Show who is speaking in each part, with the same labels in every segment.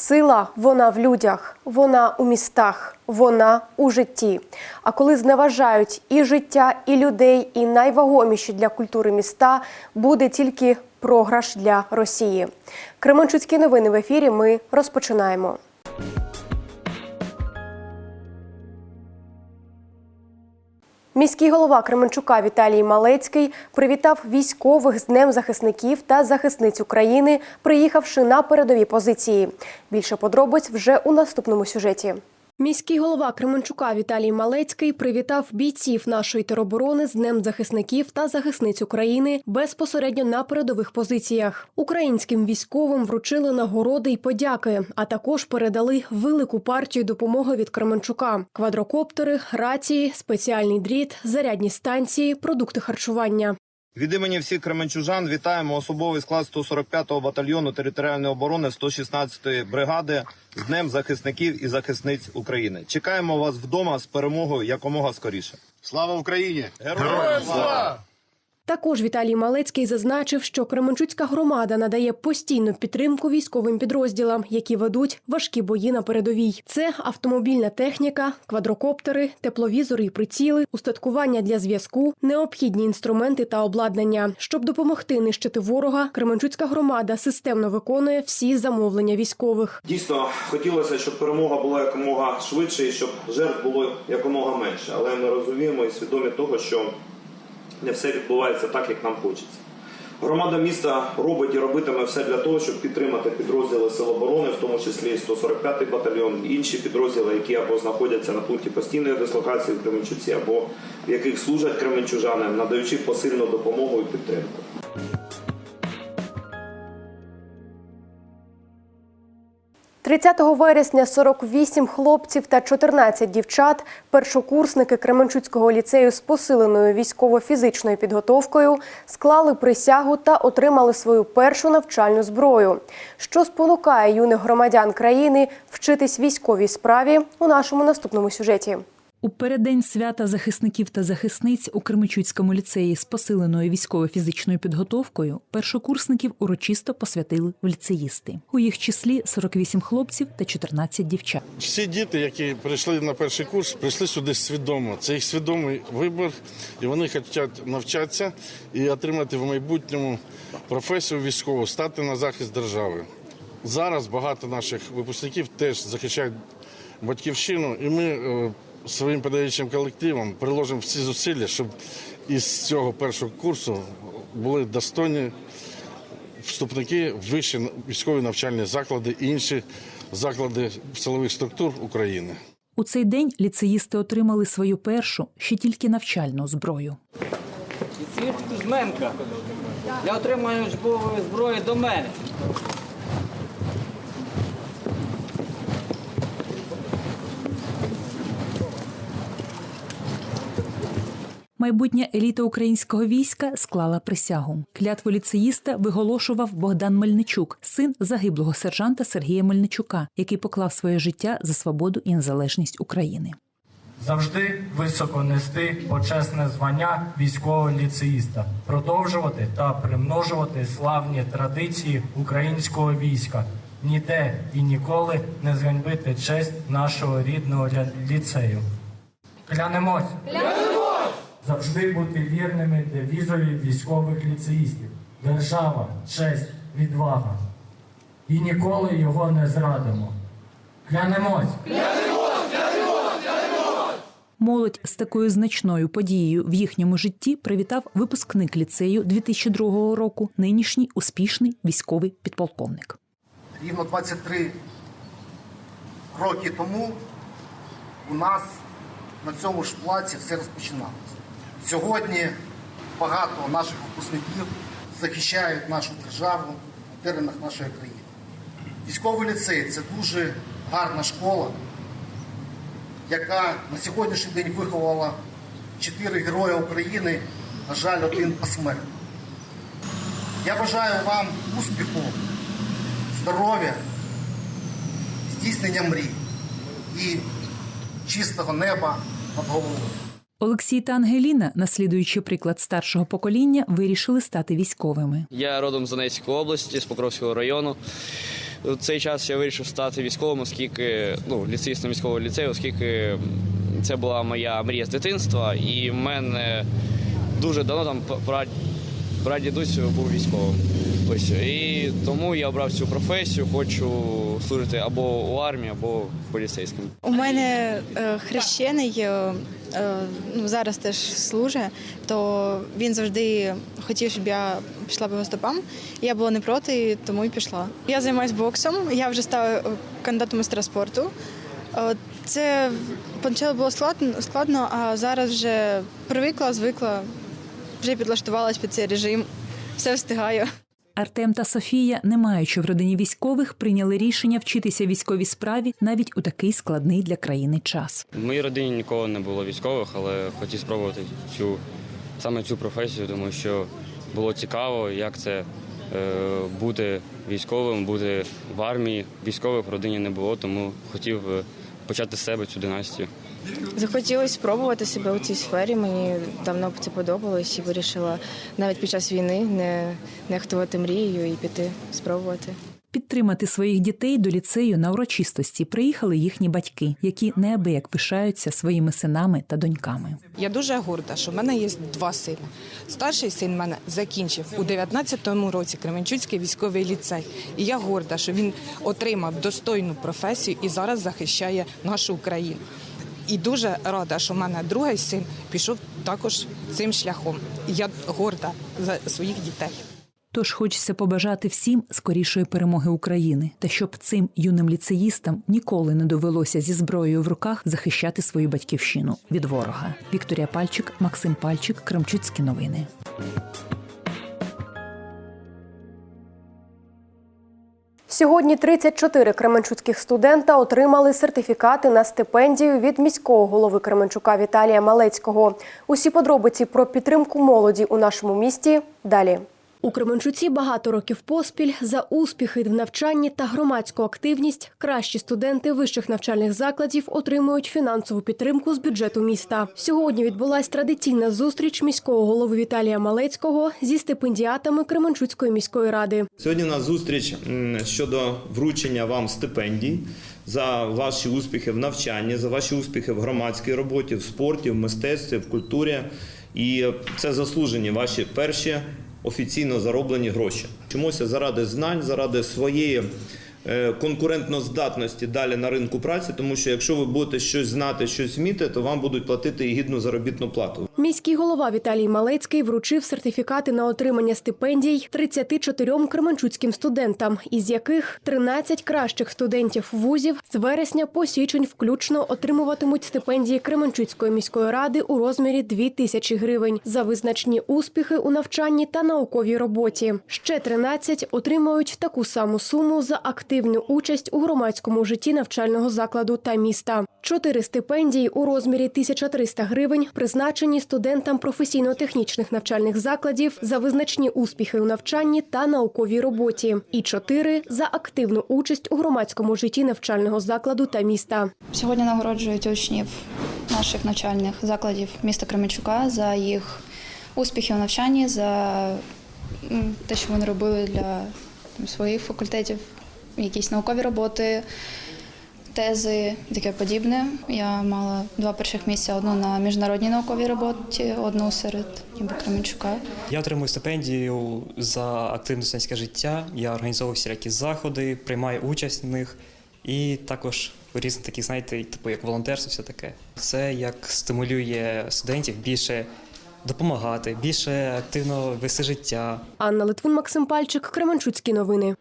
Speaker 1: Сила вона в людях, вона у містах, вона у житті. А коли зневажають і життя, і людей, і найвагоміші для культури міста, буде тільки програш для Росії. Кременчуцькі новини в ефірі. Ми розпочинаємо. Міський голова Кременчука Віталій Малецький привітав військових з Днем захисників та захисниць України, приїхавши на передові позиції. Більше подробиць вже у наступному сюжеті. Міський голова Кременчука Віталій Малецький привітав бійців нашої тероборони з Днем захисників та захисниць України безпосередньо на передових позиціях. Українським військовим вручили нагороди й подяки, а також передали велику партію допомоги від Кременчука: квадрокоптери, рації, спеціальний дріт, зарядні станції, продукти харчування.
Speaker 2: Від імені всіх кременчужан вітаємо особовий склад 145-го батальйону територіальної оборони 116-ї бригади з Днем захисників і захисниць України. Чекаємо вас вдома з перемогою якомога скоріше.
Speaker 3: Слава Україні!
Speaker 2: Героям слава!
Speaker 1: Також Віталій Малецький зазначив, що Кременчуцька громада надає постійну підтримку військовим підрозділам, які ведуть важкі бої на передовій. Це автомобільна техніка, квадрокоптери, тепловізори і приціли, устаткування для зв'язку, необхідні інструменти та обладнання. Щоб допомогти нищити ворога, Кременчуцька громада системно виконує всі замовлення військових.
Speaker 2: Дійсно, хотілося, щоб перемога була якомога швидше і щоб жертв було якомога менше. Але ми розуміємо і свідомі того, що не все відбувається так, як нам хочеться. Громада міста робить і робитиме все для того, щоб підтримати підрозділи Сил оборони, в тому числі 145-й батальйон, інші підрозділи, які або знаходяться на пункті постійної дислокації в Кременчуці, або в яких служать кременчужани, надаючи посильну допомогу і підтримку.
Speaker 1: – 30 вересня 48 хлопців та 14 дівчат, першокурсники Кременчуцького ліцею з посиленою військово-фізичною підготовкою, склали присягу та отримали свою першу навчальну зброю. Що спонукає юних громадян країни вчитись військовій справі у нашому наступному сюжеті.
Speaker 4: У переддень свята захисників та захисниць у Кременчуцькому ліцеї з посиленою військово-фізичною підготовкою першокурсників урочисто посвятили в ліцеїсти. У їх числі 48 хлопців та 14 дівчат.
Speaker 3: Всі діти, які прийшли на перший курс, прийшли сюди свідомо. Це їх свідомий вибір, і вони хочуть навчатися і отримати в майбутньому професію військову, стати на захист держави. Зараз багато наших випускників теж захищають батьківщину, і ми е, своїм педагогічним колективом приложимо всі зусилля, щоб із цього першого курсу були достойні вступники в вищі військові навчальні заклади і інші заклади силових структур України.
Speaker 4: У цей день ліцеїсти отримали свою першу ще тільки навчальну зброю.
Speaker 5: Світ Кузьменка. Я отримаю зброю до мене.
Speaker 4: Майбутня еліта українського війська склала присягу. Клятву ліцеїста виголошував Богдан Мельничук, син загиблого сержанта Сергія Мельничука, який поклав своє життя за свободу і незалежність України.
Speaker 6: Завжди високо нести почесне звання військового ліцеїста, продовжувати та примножувати славні традиції українського війська, ніде і ніколи не зганьбити честь нашого рідного ліцею. Клянемось! Клянемось! Завжди бути вірними девізові військових ліцеїстів. Держава, честь, відвага. І ніколи його не зрадимо. Клянемось!
Speaker 4: Молодь з такою значною подією в їхньому житті привітав випускник ліцею 2002 року, нинішній успішний військовий підполковник.
Speaker 7: Рівно 23 роки тому у нас на цьому ж плаці все розпочиналося. Сьогодні багато наших випускників захищають нашу державу на теренах нашої країни. Військовий ліцей це дуже гарна школа, яка на сьогоднішній день виховала чотири герої України, на жаль, один посмертно. Я бажаю вам успіху, здоров'я, здійснення мрій і чистого неба над головою.
Speaker 4: Олексій та Ангеліна, наслідуючи приклад старшого покоління, вирішили стати військовими.
Speaker 8: Я родом з Донецької області, з Покровського району. у цей час я вирішив стати військовим, оскільки ну, ліцеїстом військового ліцею, оскільки це була моя мрія з дитинства, і в мене дуже давно там прадідусь був військовим. Ось і тому я обрав цю професію, хочу служити або у армії, або поліцейським.
Speaker 9: У мене е, хрещений е, е, ну, зараз теж служить, то він завжди хотів, щоб я пішла по його стопам. Я була не проти, тому і пішла. Я займаюся боксом, я вже стала е, кандидатом майстра спорту. Е, Це спочатку було складно, складно, а зараз вже привикла, звикла, вже підлаштувалась під цей режим, все встигаю.
Speaker 4: Артем та Софія, не маючи в родині військових, прийняли рішення вчитися військовій справі навіть у такий складний для країни час.
Speaker 8: В моїй родині ніколи не було військових, але хотів спробувати цю саме цю професію, тому що було цікаво, як це е, бути військовим, бути в армії. Військових в родині не було, тому хотів е, почати з себе цю династію.
Speaker 10: Захотілося спробувати себе у цій сфері. Мені давно це подобалось і вирішила навіть під час війни не нехтувати мрією і піти спробувати.
Speaker 4: Підтримати своїх дітей до ліцею на урочистості приїхали їхні батьки, які неабияк пишаються своїми синами та доньками.
Speaker 11: Я дуже горда, що в мене є два сини. Старший син мене закінчив у 19-му році Кременчуцький військовий ліцей. І я горда, що він отримав достойну професію і зараз захищає нашу Україну. І дуже рада, що в мене другий син пішов також цим шляхом. Я горда за своїх дітей.
Speaker 4: Тож хочеться побажати всім скорішої перемоги України та щоб цим юним ліцеїстам ніколи не довелося зі зброєю в руках захищати свою батьківщину від ворога. Вікторія Пальчик, Максим Пальчик, Кремчуцькі новини.
Speaker 1: Сьогодні 34 кременчуцьких студента отримали сертифікати на стипендію від міського голови Кременчука Віталія Малецького. Усі подробиці про підтримку молоді у нашому місті далі. У Кременчуці багато років поспіль за успіхи в навчанні та громадську активність кращі студенти вищих навчальних закладів отримують фінансову підтримку з бюджету міста. Сьогодні відбулась традиційна зустріч міського голови Віталія Малецького зі стипендіатами Кременчуцької міської ради.
Speaker 2: Сьогодні на зустріч щодо вручення вам стипендій за ваші успіхи в навчанні, за ваші успіхи в громадській роботі, в спорті, в мистецтві, в культурі. І це заслужені ваші перші офіційно зароблені гроші. Чомуся заради знань, заради своєї конкурентноздатності далі на ринку праці, тому що якщо ви будете щось знати, щось вміти, то вам будуть платити і гідну заробітну плату.
Speaker 1: Міський голова Віталій Малецький вручив сертифікати на отримання стипендій 34 кременчуцьким студентам, із яких 13 кращих студентів вузів з вересня по січень включно отримуватимуть стипендії Кременчуцької міської ради у розмірі 2 тисячі гривень за визначні успіхи у навчанні та науковій роботі. Ще 13 отримають таку саму суму за активну участь у громадському житті навчального закладу та міста. Чотири стипендії у розмірі 1300 гривень призначені студентам професійно-технічних навчальних закладів за визначні успіхи у навчанні та науковій роботі, і чотири за активну участь у громадському житті навчального закладу та міста.
Speaker 9: Сьогодні нагороджують учнів наших навчальних закладів міста Кременчука за їх успіхи у навчанні, за те, що вони робили для своїх факультетів, якісь наукові роботи, тези і таке подібне. Я мала два перших місця: одну на міжнародній науковій роботі, одну серед ніби Кременчука.
Speaker 12: Я отримую стипендію за активне студентське життя. Я організовую всілякі заходи, приймаю участь в них і також різні такі, знаєте, типу як волонтерство, все таке. Це як стимулює студентів більше допомагати, більше активно вести життя.
Speaker 1: Анна Литвин, Максим Пальчик, Кременчуцькі новини.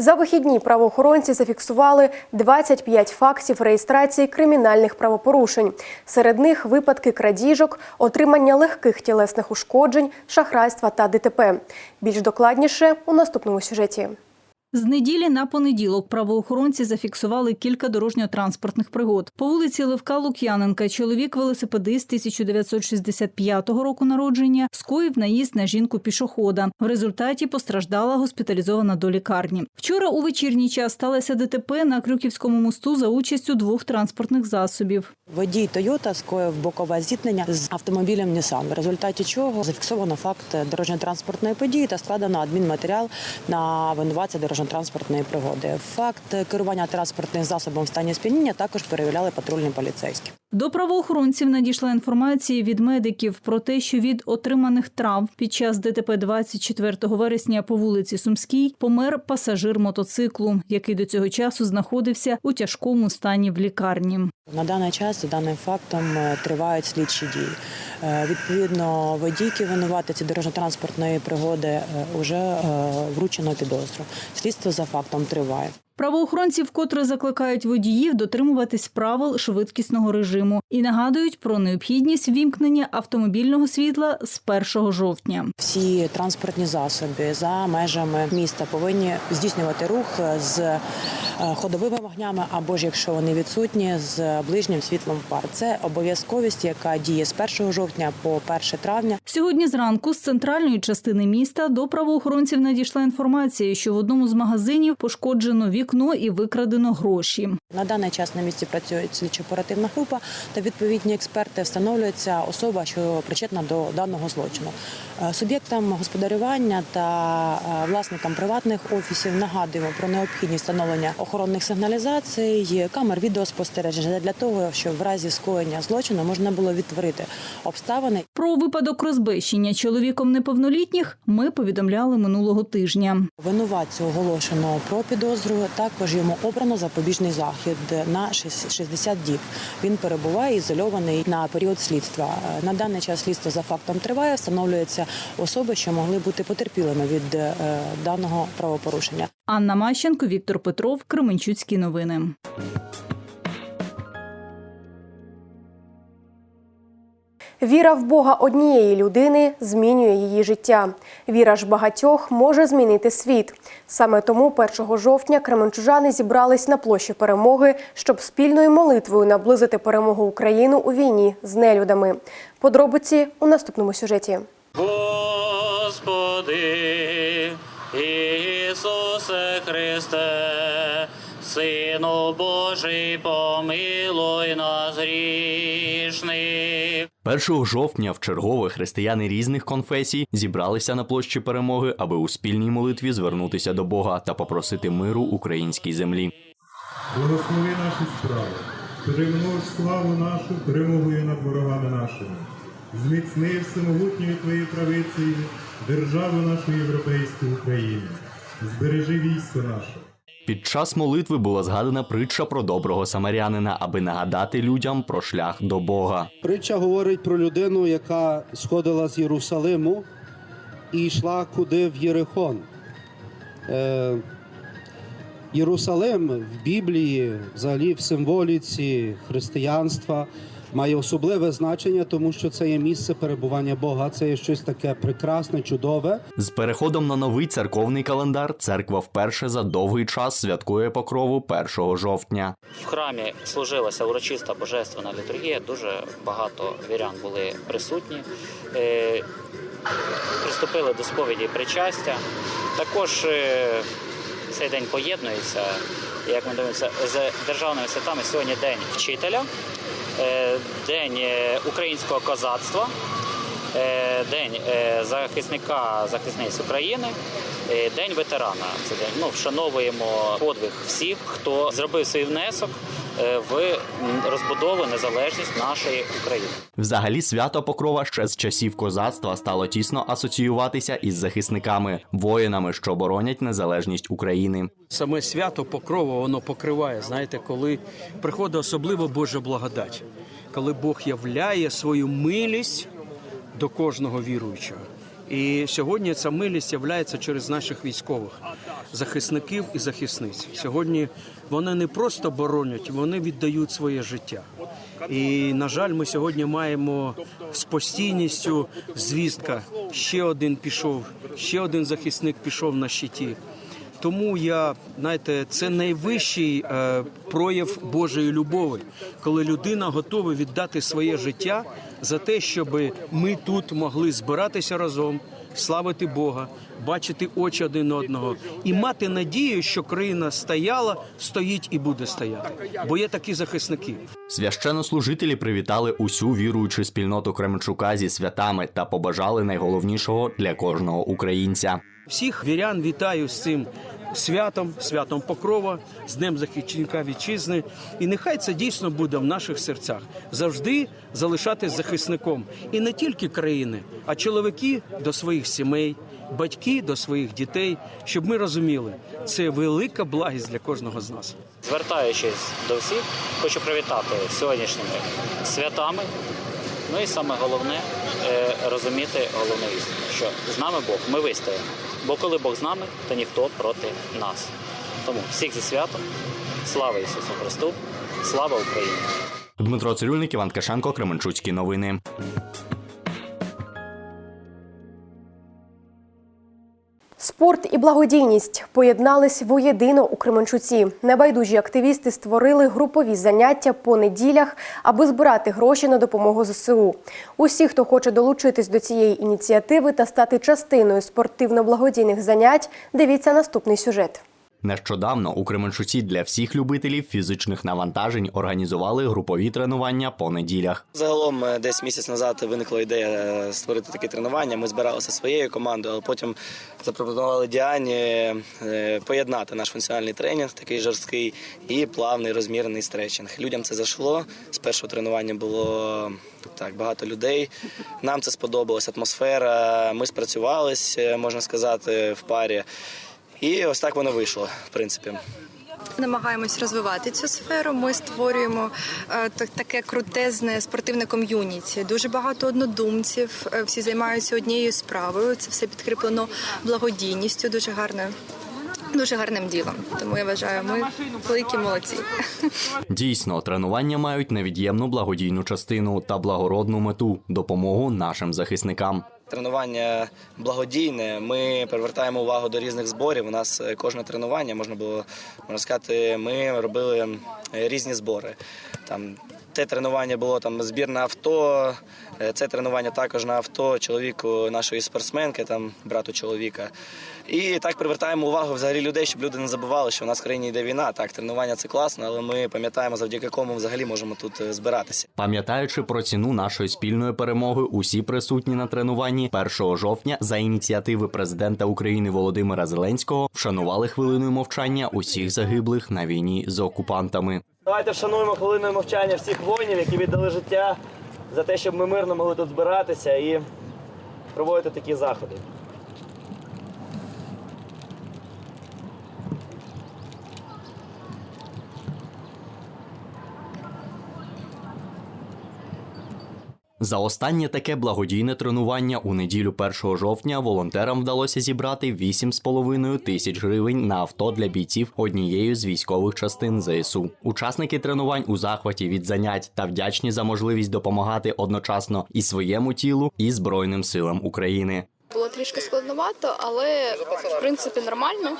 Speaker 1: За вихідні правоохоронці зафіксували 25 фактів реєстрації кримінальних правопорушень. Серед них випадки крадіжок, отримання легких тілесних ушкоджень, шахрайства та ДТП. Більш докладніше у наступному сюжеті.
Speaker 13: З неділі на понеділок правоохоронці зафіксували кілька дорожньо-транспортних пригод. По вулиці Левка Лук'яненка чоловік велосипедист 1965 року народження скоїв наїзд на жінку пішохода. В результаті постраждала госпіталізована до лікарні. Вчора у вечірній час сталося ДТП на Крюківському мосту за участю двох транспортних засобів.
Speaker 14: Водій Тойота скоїв бокове зіткнення з автомобілем Nissan, в результаті чого зафіксовано факт дорожньо-транспортної події та складено адмінматеріал на винуватця дорожньо-транспортної пригоди. Факт керування транспортним засобом в стані сп'яніння також перевіряли патрульні поліцейські.
Speaker 13: До правоохоронців надійшла інформація від медиків про те, що від отриманих травм під час ДТП 24 вересня по вулиці Сумській помер пасажир мотоциклу, який до цього часу знаходився у тяжкому стані в лікарні.
Speaker 14: На даний час за даним фактом е, тривають слідчі дії. Е, Відповідно, водійки винуватиці дорожньо-транспортної пригоди вже вручено підозру. Слідство за фактом триває.
Speaker 13: Правоохоронці вкотре закликають водіїв дотримуватись правил швидкісного режиму і нагадують про необхідність вімкнення автомобільного світла з 1 жовтня.
Speaker 14: Всі транспортні засоби за межами міста повинні здійснювати рух з е, ходовими вогнями або ж якщо вони відсутні, з ближнім світлом фар. Це обов'язковість, яка діє з 1 жовтня по 1 травня.
Speaker 13: Сьогодні зранку з центральної частини міста до правоохоронців надійшла інформація, що в одному з магазинів пошкоджено вікно і викрадено гроші.
Speaker 14: На даний час на місці працює слідчо-оперативна група та відповідні експерти встановлюється особа, що причетна до даного злочину. Е, Суб'єктам господарювання та е, власникам приватних офісів нагадуємо про необхідність встановлення охоронних сигналізацій, камер відеоспостереження для того, щоб в разі скоєння злочину можна було відтворити обставини
Speaker 13: Про випадок розбещення чоловіком неповнолітніх ми повідомляли минулого тижня.
Speaker 14: Винуватцю оголошено про підозру. Також йому обрано запобіжний захід на 60 діб. Він перебуває ізольований на період слідства. Е, На даний час слідство за фактом триває. Встановлюються особи, що могли бути потерпілими від е, даного правопорушення.
Speaker 13: Анна Мащенко, Віктор Петров, Кременчуцькі новини.
Speaker 1: Віра в Бога однієї людини змінює її життя. Віра ж багатьох може змінити світ. Саме тому 1 жовтня кременчужани зібрались на площі перемоги, щоб спільною молитвою наблизити перемогу України у війні з нелюдами. Подробиці у наступному сюжеті.
Speaker 5: Господи, Ісусе Христе, Сину Божий, помилуй нас грішних.
Speaker 15: 1 жовтня в чергове християни різних конфесій зібралися на площі перемоги, аби у спільній молитві звернутися до Бога та попросити миру українській землі.
Speaker 16: Благослови наші справи, перемнож славу нашу перемогою над ворогами нашими. Зміцни всемогутньою твоєю правицею державу нашу європейську Україну. Збережи військо наше.
Speaker 15: Під час молитви була згадана притча про доброго самарянина, аби нагадати людям про шлях до Бога.
Speaker 17: Притча говорить про людину, яка сходила з Єрусалиму і йшла куди в Єрихон. Е, Єрусалим в Біблії, взагалі в символіці християнства, має особливе значення, тому що це є місце перебування Бога. Це є щось таке прекрасне, чудове.
Speaker 15: З переходом на новий церковний календар церква вперше за довгий час святкує покрову 1 жовтня.
Speaker 5: В храмі служилася урочиста божественна літургія. Дуже багато вірян були присутні. Е, Приступили до сповіді причастя. Також е, цей день поєднується, як ми дивимося, з державними святами. Сьогодні день вчителя, день е, українського козацтва, е, день е, захисника захисниць України. е, День ветерана. Це день. Ну, вшановуємо подвиг всіх, хто зробив свій внесок е, в розбудову незалежність нашої України.
Speaker 15: Взагалі, свято Покрова ще з часів козацтва стало тісно асоціюватися із захисниками, воїнами, що боронять незалежність України.
Speaker 18: Саме свято Покрова воно покриває, знаєте, коли приходить особливо Божа благодать, коли Бог являє свою милість до кожного віруючого. І сьогодні ця милість являється через наших військових захисників і захисниць. Сьогодні вони не просто боронять, вони віддають своє життя. І на жаль, ми сьогодні маємо з постійністю звістка. Ще один пішов, ще один захисник пішов на щиті. тому я знаєте, це найвищий е, прояв Божої любові, коли людина готова віддати своє життя за те, щоб ми тут могли збиратися разом, славити Бога, бачити очі один одного і мати надію, що країна стояла, стоїть і буде стояти. Бо є такі захисники.
Speaker 15: Священнослужителі привітали усю віруючу спільноту Кременчука зі святами та побажали найголовнішого для кожного українця.
Speaker 18: Всіх вірян вітаю з цим святом, святом Покрова, з Днем захисника вітчизни. І нехай це дійсно буде в наших серцях завжди залишатись захисником і не тільки країни, а чоловіки до своїх сімей, батьки до своїх дітей, щоб ми розуміли, це велика благість для кожного з нас.
Speaker 5: Звертаючись до всіх, хочу привітати сьогоднішніми святами. Ну і саме головне е, розуміти головну істину, що з нами Бог, ми вистоїмо. Бо коли Бог з нами, то ніхто проти нас. Тому всіх зі святом, слава Ісусу Христу, слава Україні!
Speaker 15: Дмитро Цирюльник, Іван Кашенко, Кременчуцькі новини.
Speaker 1: Спорт і благодійність поєднались воєдино у Кременчуці. Небайдужі активісти створили групові заняття по неділях, аби збирати гроші на допомогу ЗСУ. Усі, хто хоче долучитись до цієї ініціативи та стати частиною спортивно-благодійних занять, дивіться наступний сюжет.
Speaker 15: Нещодавно у Кременчуці для всіх любителів фізичних навантажень організували групові тренування по неділях.
Speaker 19: Загалом е, десь місяць назад виникла ідея е, створити такі тренування. Ми збиралися своєю командою, але потім запропонували Діані е, поєднати наш функціональний тренінг, такий жорсткий, і плавний розмірений стретчинг. Людям це зайшло. З першого тренування було так багато людей. Нам це сподобалась атмосфера. Ми спрацювались, е, можна сказати, в парі. І ось так воно вийшло, в принципі.
Speaker 9: Намагаємось розвивати цю сферу. Ми створюємо е, таке крутезне спортивне ком'юніті. Дуже багато однодумців. е, Всі займаються однією справою. Це все підкріплено благодійністю. Дуже гарне, дуже гарним ділом. Тому я вважаю, ми великі молодці.
Speaker 15: Дійсно, тренування мають невід'ємну благодійну частину та благородну мету допомогу нашим захисникам.
Speaker 19: Тренування благодійне. Ми привертаємо увагу до різних зборів. У нас е, кожне тренування можна було можна сказати, ми робили різні збори. Там те тренування було там збір на авто. е, Це тренування також на авто чоловіку нашої спортсменки, там брату чоловіка. І так привертаємо увагу взагалі людей, щоб люди не забували, що в нас в країні йде війна. Так, тренування це класно, але ми пам'ятаємо, завдяки кому взагалі можемо тут е, збиратися.
Speaker 15: Пам'ятаючи про ціну нашої спільної перемоги, усі присутні на тренуванні 1 жовтня за ініціативи президента України Володимира Зеленського вшанували хвилиною мовчання усіх загиблих на війні з окупантами.
Speaker 20: Давайте вшануємо хвилиною мовчання всіх воїнів, які віддали життя за те, щоб ми мирно могли тут збиратися і проводити такі заходи.
Speaker 15: За останнє таке благодійне тренування у неділю 1 жовтня волонтерам вдалося зібрати 8,5 тисяч гривень на авто для бійців однієї з військових частин ЗСУ. Учасники тренувань у захваті від занять та вдячні за можливість допомагати одночасно і своєму тілу, і Збройним силам України.
Speaker 21: Було трішки складновато, але в принципі нормально.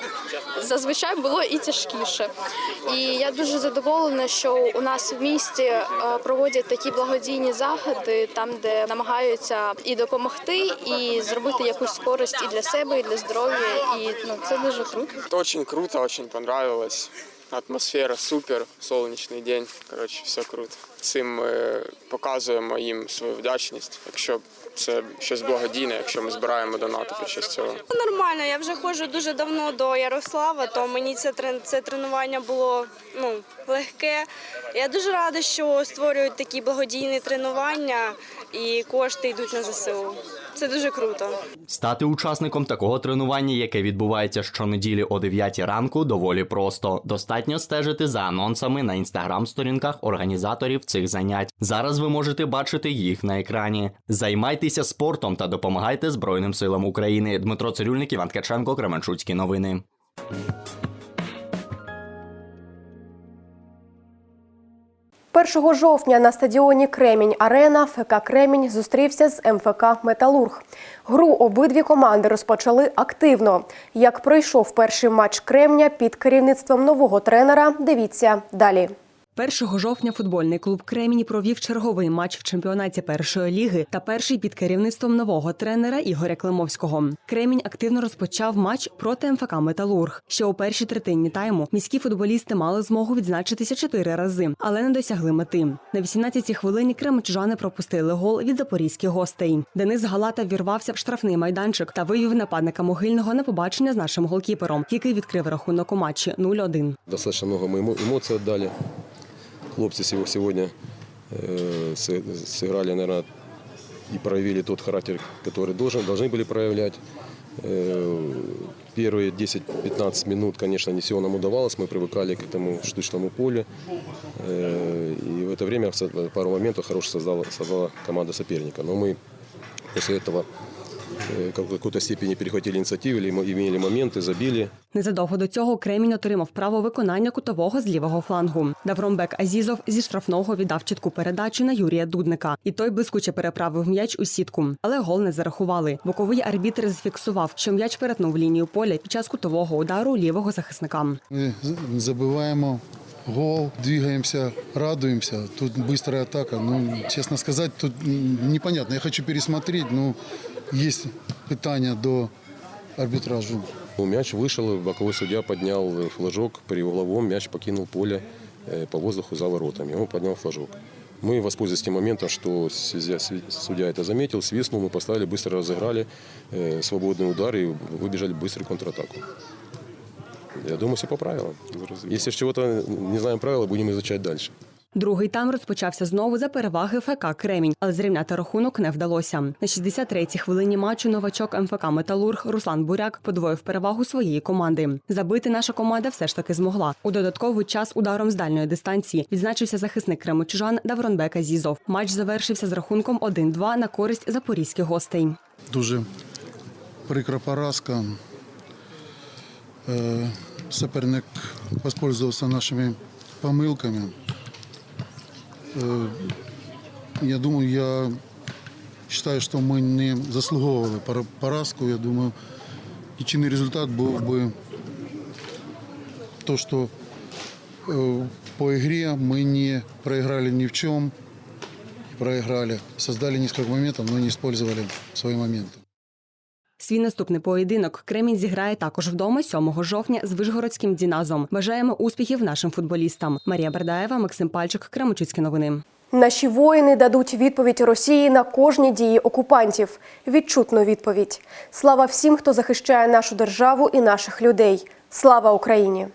Speaker 21: Зазвичай було і тяжкіше. І я дуже задоволена, що у нас в місті е, проводять такі благодійні заходи, там де намагаються і допомогти, і зробити якусь користь і для себе, і для здоров'я. І ну це дуже круто.
Speaker 22: Очень круто, очень понравилось. Атмосфера супер, сонячний день. Коротше, все круто. Цим ми показуємо їм свою вдячність, якщо це щось благодійне, якщо ми збираємо донати під час цього.
Speaker 23: Нормально, я вже ходжу дуже давно до Ярослава, то мені це це тренування було ну легке. Я дуже рада, що створюють такі благодійні тренування і кошти йдуть на ЗСУ. Це дуже круто.
Speaker 15: Стати учасником такого тренування, яке відбувається щонеділі о 9 ранку, доволі просто. Достатньо стежити за анонсами на інстаграм-сторінках організаторів цих занять. Зараз ви можете бачити їх на екрані. Займайтеся спортом та допомагайте Збройним силам України. Дмитро Цирюльник, Іван Ткаченко, Кременчуцькі новини.
Speaker 1: 1 жовтня на стадіоні Кремінь Арена ФК Кремінь зустрівся з МФК Металург. Гру обидві команди розпочали активно. Як пройшов перший матч Кремня під керівництвом нового тренера, дивіться далі.
Speaker 24: 1 жовтня футбольний клуб Кремінь провів черговий матч в чемпіонаті першої ліги та перший під керівництвом нового тренера Ігоря Климовського. Кремінь активно розпочав матч проти МФК Металург. Ще у першій третині тайму міські футболісти мали змогу відзначитися чотири рази, але не досягли мети. На 18-й хвилині кремчужани пропустили гол від запорізьких гостей. Денис Галата вірвався в штрафний майданчик та вивів нападника могильного на побачення з нашим голкіпером, який відкрив рахунок у матчі 0-1.
Speaker 25: Достаточно много мы эмо- эмоций отдали. Хлопцы сего- сегодня э, с- сыграли, наверное, и проявили тот характер, который должен, должны были проявлять. Э, Первые 10-15 минут, конечно, не все нам удавалось. Мы привыкали к этому штучному полю. Э, И в это время со- пару моментов хороших создала, создала команда соперника. Но мы после этого э, в какой-то степени перехватили инициативу, или мо- имели моменты, забили.
Speaker 24: Незадовго до цього Кремінь отримав право виконання кутового з лівого флангу. Давромбек Азізов зі штрафного віддав чітку передачу на Юрія Дудника, і той блискуче переправив м'яч у сітку. Але гол не зарахували. Боковий арбітр зафіксував, що м'яч перетнув лінію поля під час кутового удару лівого захисника.
Speaker 26: Ми забиваємо гол, двигаемся, радуемся. Тут быстрая атака. Ну, честно сказать, тут непонятно. Я хочу пересмотреть, но есть питание до арбитражу.
Speaker 25: Ну, Мяч вышел, боковой судья поднял э, флажок, при угловом мяч покинул поле э, по воздуху за воротами. Он поднял флажок. Мы воспользовались тем моментом, что судья, сви- судья это заметил, свистнул, мы поставили, быстро разыграли э, свободный удар и выбежали в быструю контратаку. Я думаю, все по правилам. Если чего-то не знаем правила, будем изучать дальше.
Speaker 24: Другий тайм розпочався знову за переваги ФК Кремінь, але зрівняти рахунок не вдалося. На 63-й хвилині матчу новачок МФК Металург Руслан Буряк подвоїв перевагу своєї команди. Забити наша команда все ж таки змогла. У додатковий час ударом з дальньої дистанції відзначився захисник кремучужан Давронбек Азізов. Матч завершився з рахунком 1-2 на користь запорізьких гостей.
Speaker 26: Дуже прикра поразка. Е, Соперник воспользовался нашими помилками. Е, Я думаю, я считаю, що ми не заслуговували поразку. Я думаю, і результат був би то, що е, по игре мы не проиграли ни в чем, проиграли. Создали несколько моментов, но не использовали свои моменты.
Speaker 24: Свій наступний поєдинок Кремінь зіграє також вдома 7 жовтня з Вишгородським Діназом. Бажаємо успіхів нашим футболістам. Марія Бердаєва, Максим Пальчик, Кремучицькі новини.
Speaker 1: Наші воїни дадуть відповідь Росії на кожні дії окупантів. Відчутну відповідь. Слава всім, хто захищає нашу державу і наших людей. Слава Україні!